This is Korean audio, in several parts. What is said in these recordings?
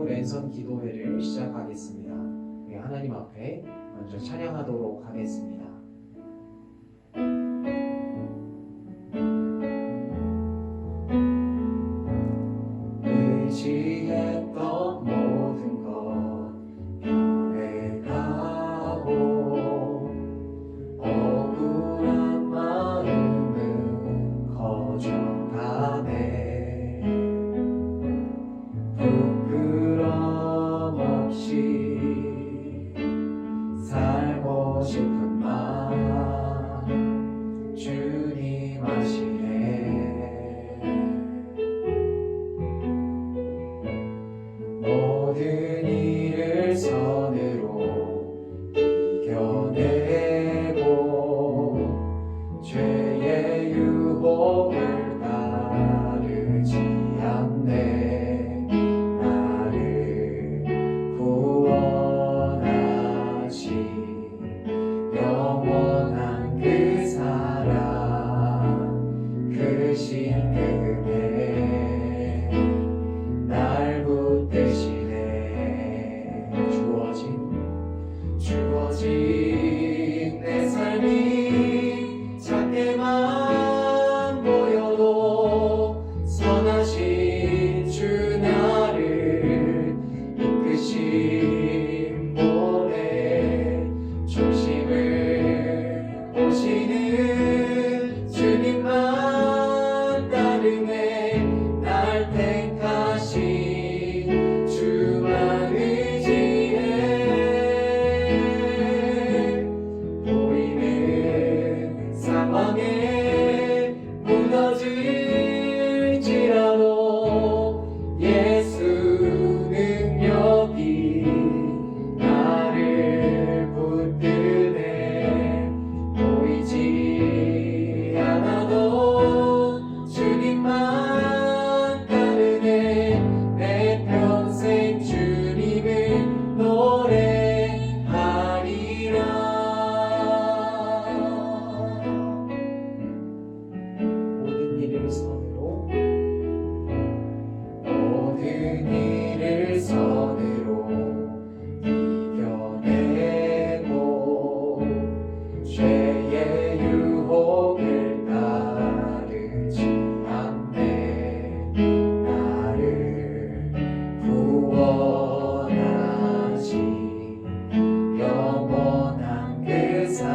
그리고 랜선 기도회를 시작하겠습니다. 네, 하나님 앞에 먼저 찬양하도록 하겠습니다.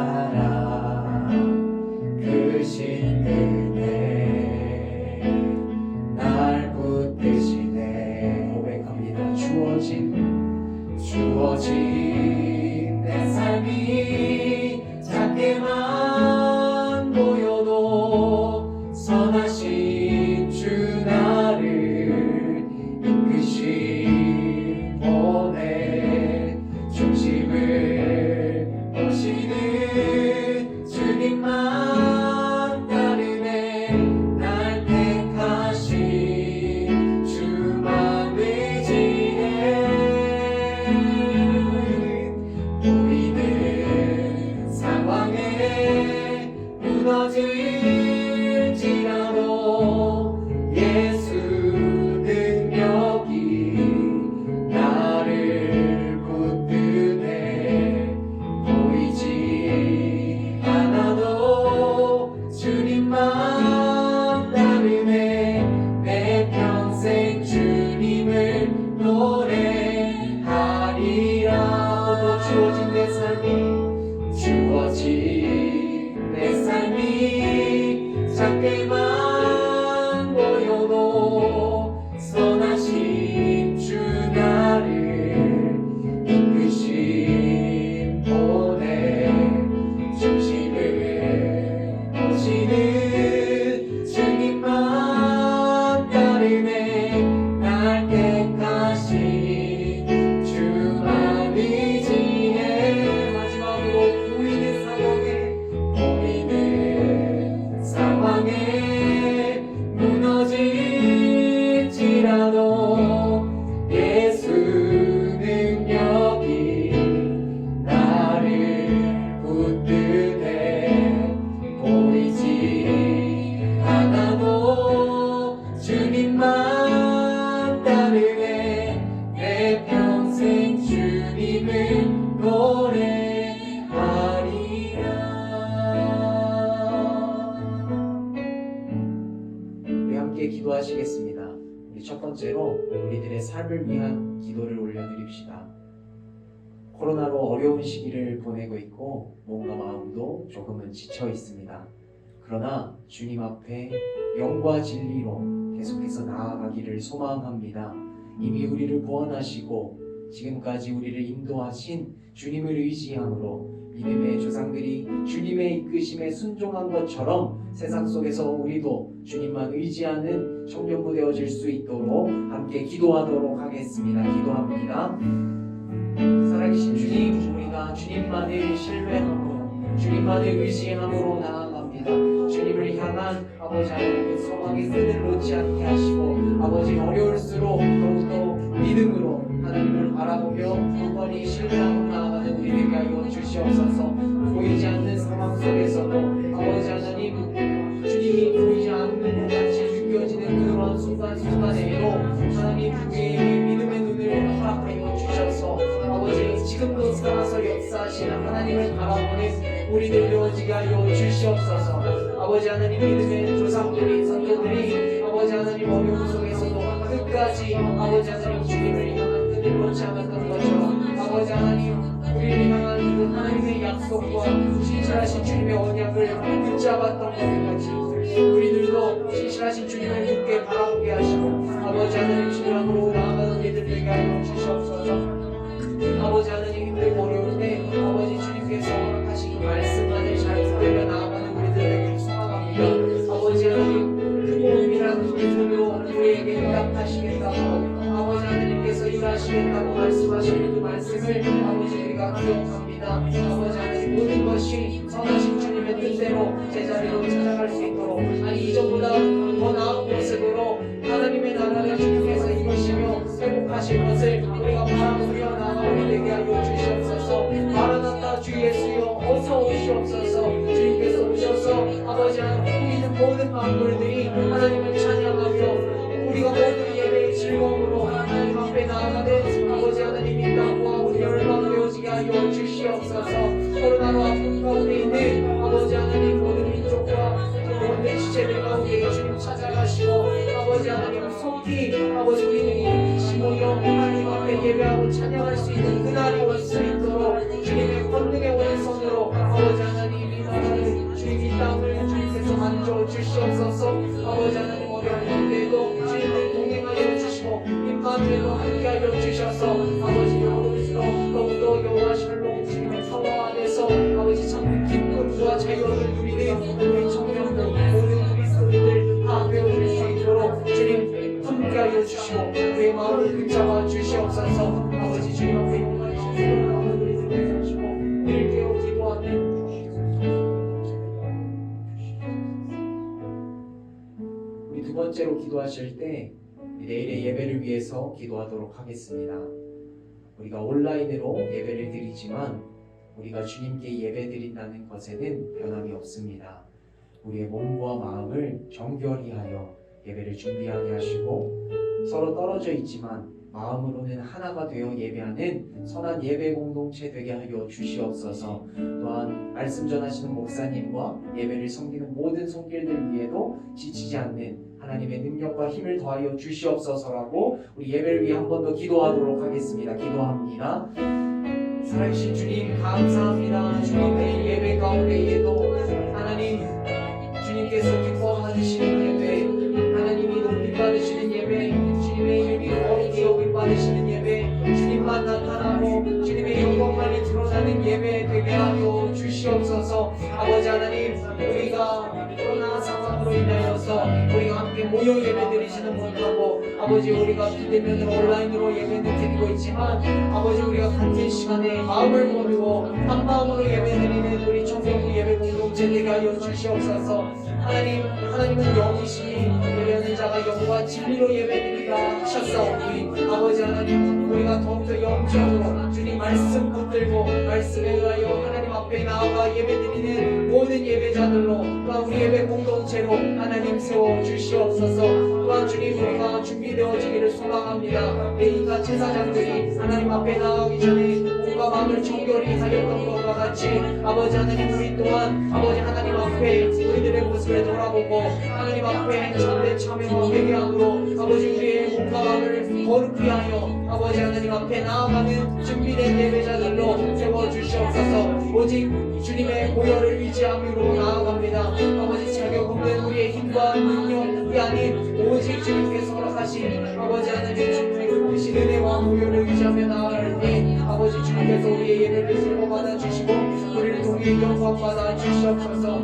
parar. சக்தி 첫 번째로 우리들의 삶을 위한 기도를 올려드립시다. 코로나로 어려운 시기를 보내고 있고 몸과 마음도 조금은 지쳐 있습니다. 그러나 주님 앞에 영과 진리로 계속해서 나아가기를 소망합니다. 이미 우리를 구원하시고 지금까지 우리를 인도하신 주님을 의지함으로 믿음의 조상들이 주님의 이끄심에 순종한 것처럼 세상 속에서 우리도 주님만 의지하는 청년부 되어질 수 있도록 함께 기도하도록 하겠습니다. 기도합니다. 살아계신 주님, 우리가 주님만을 신뢰하고 주님만을 의지함으로 나아갑니다. 주님을 향한 아버지 하나님의 소망의 끈을 놓지 않게 하시고 아버지 어려울수록 더욱더 믿음으로 하나님을 바라보며 영원히 신뢰하고 나아가는 우리에게 하여 주시옵소서 보이지 않는 상황 속에서 주셔서 아버지 지금도 살아서 역사하시는 하나님을 바라보는 우리들 되어지게 하여 주시옵소서. 아버지 하나님 믿음의 조상들이 선조들이 아버지 하나님 어려움 속에서도 끝까지 아버지 하나님 주님을 향한 끈을 놓지 않았던 것처럼 아버지 하나님 우리를 향한 그 하나님의 약속과 신실하신 주님의 언약을 붙잡았던 것 같이 우리들도 신실하신 주님을 굳게 바 뜻대로 제자리로 찾아갈 수 있도록 아니 이전보다 더 나은 모습으로 하나님의 나라를 주님께서 이루시며 회복하실 것을 우리가 바라보며 나아오게 하여 주시옵소서. 마라나타 주 예수여 어서 오시옵소서. 주님께서 오셔서 아버지 하나님 우리는 모든 만물들이 하나님을 찬양하며 우리가 모든 예배의 즐거움으로 하나님 앞에 나아가는 아버지 하나님 이 땅과 우리 열방 되어지게 하여 주시옵소서 임마누엘로 함께하여 주셔서 아버지 여호수로 더욱더 여호와 샬롬 주님의 평화 안에서. 아버지 참 기쁨과 자유를 누리는 우리 청년들 모든 그리스도인들 다 되어줄 수 있도록 주님 함께하여 주시고 우리의 마음을 붙잡아 주시옵소서. 아버지 주님 앞에 우리 두 번째로 기도하실 때 내일의 예배를 위해서 기도하도록 하겠습니다. 우리가 온라인으로 예배를 드리지만 우리가 주님께 예배 드린다는 것에는 변함이 없습니다. 우리의 몸과 마음을 정결히 하여 예배를 준비하게 하시고 서로 떨어져 있지만 마음으로는 하나가 되어 예배하는 선한 예배 공동체 되게 하여 주시옵소서. 또한 말씀 전하시는 목사님과 예배를 섬기는 모든 손길들 위에도 지치지 않는 하나님의 능력과 힘을 더하여 주시옵소서라고 우리 예배를 위해 한 번 더 기도하도록 하겠습니다. 기도합니다. 살아계신 주님 감사합니다. 주님의 예배 가운데에도 하나님 우리가 코로나 상황으로 인하여서 우리가 함께 모여 예배 드리지는 못하고 아버지 우리가 비대면으로 온라인으로 예배는 드리고 있지만 아버지 우리가 같은 시간에 마음을 모르고 한 마음으로 예배 드리는 우리 청소부 예배 공동체 되게 하여 주시옵소서. 하나님 하나님은 영이시니 예배하는 자가 영과 진리로 예배드리라 하셨사오니 아버지 하나님 우리가 더욱더 영적으로 주님 말씀 붙들고 말씀에 의하여 하나님 앞에 나아가 예배드리는 모든 예배자들로 또한 우리 예배 공동체로 하나님 세워 주시옵소서. 또한 주님 우리가 준비되어지기를 소망합니다. 레이가 제사장들이 하나님 앞에 나아가기 전에 몸과 마음을 정결히 하였던 같이 아버지 하나님 우리 또한 아버지 하나님 앞에 우리들의 모습을 돌아보고 하나님 앞에 참된 참회와 회개함으로 아버지 우리의 몸과 마음을 거룩히 하여 아버지 하나님 앞에 나아가는 준비된 예배자들로 세워주시옵소서. 오직 주님의 보혈을 의지함으로 나아갑니다. 아버지 자격 없는 우리의 힘과 능력이 아닌 오직 주님께서 허락하신 아버지 하나님 주님의 크신 은혜와 보혈을 의지하며 나아갈 때 아버지 주님께서 우리의 예배를 들고 받아 주시고 영광 받아 주시옵소서.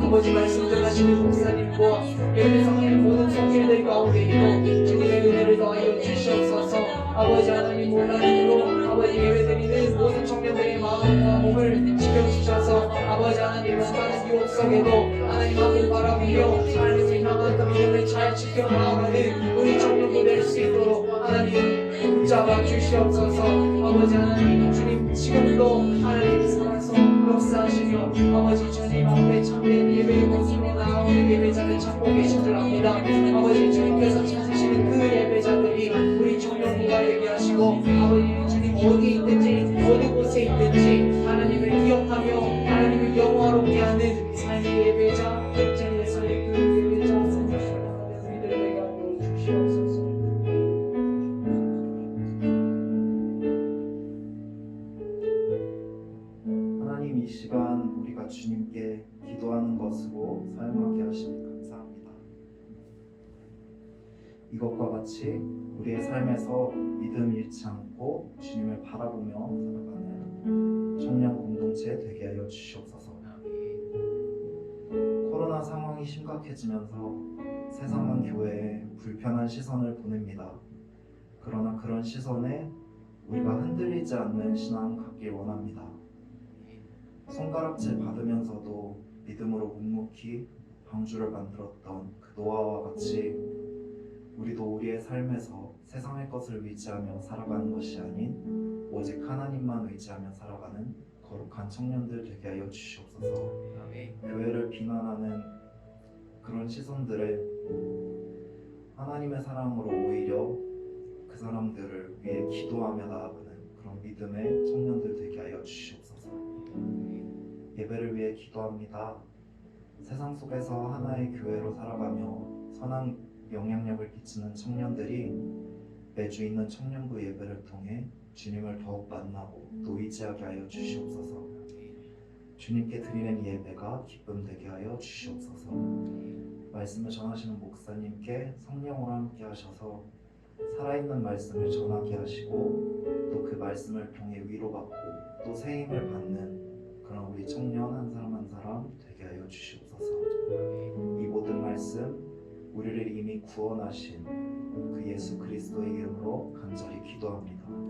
아버지 말씀 전하시는 목사님과 예배 성의 모든 성길들 가운데에도 주님의 은혜를 더하여 주시옵소서. 아버지 하나님 온라인으로 아버지 예배드리는 모든 청년들의 마음과 몸을 지켜주셔서 아버지 하나님 수많은 유혹 속에도 하나님 앞을 바라보며 하나님을 향한 그 믿음을 잘 지켜나가는 우리 청년도 될수 있도록 하나님 붙잡아 주시옵소서. 아버지 하나님 주님 지금도 하나님 역사하시며 아버지 주님 앞에 참된 예배의 모습으로 나오는 예배자를 찾고 압니다. 아버지 주님께서 찾으시는 그 예배자들이 우리 청년부가 얘기하시고 주시옵소서. 코로나 상황이 심각해지면서 세상은 교회에 불편한 시선을 보냅니다. 그러나 그런 시선에 우리가 흔들리지 않는 신앙 갖길 원합니다. 손가락질 받으면서도 믿음으로 묵묵히 방주를 만들었던 그 노아와 같이 우리도 우리의 삶에서 세상의 것을 의지하며 살아가는 것이 아닌 오직 하나님만 의지하며 살아가는 거룩한 청년들 되게 하여 주시옵소서. 교회를 비난하는 그런 시선들을 하나님의 사랑으로 오히려 그 사람들을 위해 기도하며 나아가는 그런 믿음의 청년들 되게 하여 주시옵소서. 예배를 위해 기도합니다. 세상 속에서 하나의 교회로 살아가며 선한 영향력을 끼치는 청년들이 매주 있는 청년부 예배를 통해 주님을 더욱 만나고 또 의지하게 하여 주시옵소서. 주님께 드리는 예배가 기쁨 되게 하여 주시옵소서. 말씀을 전하시는 목사님께 성령으로 함께 하셔서 살아있는 말씀을 전하게 하시고 또 그 말씀을 통해 위로받고 또 새 힘을 받는 그런 우리 청년 한 사람 한 사람 되게 하여 주시옵소서. 이 모든 말씀 우리를 이미 구원하신 그 예수 그리스도의 이름으로 간절히 기도합니다.